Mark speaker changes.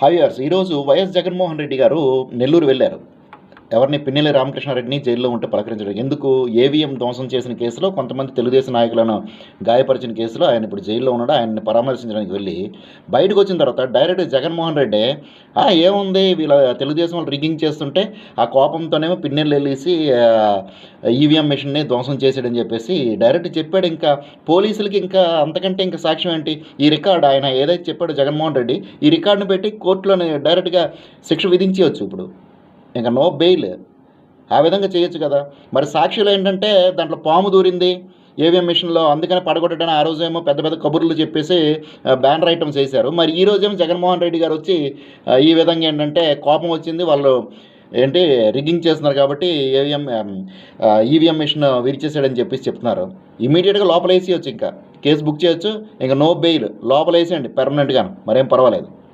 Speaker 1: హైయర్స్. ఈరోజు వైఎస్ జగన్మోహన్ రెడ్డి గారు నెల్లూరు వెళ్ళారు. ఎవరిని పిన్నెల్లి రామకృష్ణారెడ్డిని జైల్లో ఉంటే పలకరించడం. ఎందుకు? ఏవిఎం ధ్వంసం చేసిన కేసులో కొంతమంది తెలుగుదేశం నాయకులను గాయపరిచిన కేసులో ఆయన ఇప్పుడు జైల్లో ఉన్నాడు. ఆయన్ని పరామర్శించడానికి వెళ్ళి బయటకు వచ్చిన తర్వాత డైరెక్ట్ జగన్మోహన్ రెడ్డి ఏముంది? వీళ్ళ తెలుగుదేశం వాళ్ళు రిగ్గింగ్ చేస్తుంటే ఆ కోపంతోనేమో పిన్నెల్లు వెళ్ళేసి ఈవీఎం మిషన్ని ధ్వంసం చేసాడని చెప్పేసి డైరెక్ట్ చెప్పాడు. ఇంకా పోలీసులకి ఇంకా అంతకంటే ఇంకా సాక్ష్యం ఏంటి? ఈ రికార్డు ఆయన ఏదైతే చెప్పాడో జగన్మోహన్ రెడ్డి ఈ రికార్డును పెట్టి కోర్టులోనే డైరెక్ట్గా శిక్ష విధించవచ్చు ఇప్పుడు. ఇంకా నో బెయిల్. ఆ విధంగా చేయొచ్చు కదా. మరి సాక్షులు ఏంటంటే దాంట్లో పాము దూరింది ఏవిఎం మిషన్లో అందుకని పడగొట్టడానికి ఆ రోజేమో పెద్ద పెద్ద కబుర్లు చెప్పేసి బ్యానర్ ఐటమ్స్ వేశారు. మరి ఈ రోజేమో జగన్మోహన్ రెడ్డి గారు వచ్చి ఈ విధంగా ఏంటంటే కోపం వచ్చింది. వాళ్ళు ఏంటి రిగ్గింగ్ చేస్తున్నారు కాబట్టి ఏవిఎం ఈవీఎం మిషన్ విరిచేసాడని చెప్పేసి చెప్తున్నారు. ఇమీడియట్గా లోపల వచ్చి ఇంకా కేసు బుక్ చేయొచ్చు. ఇంకా నో బెయిల్. లోపల పర్మనెంట్గా మరేం పర్వాలేదు.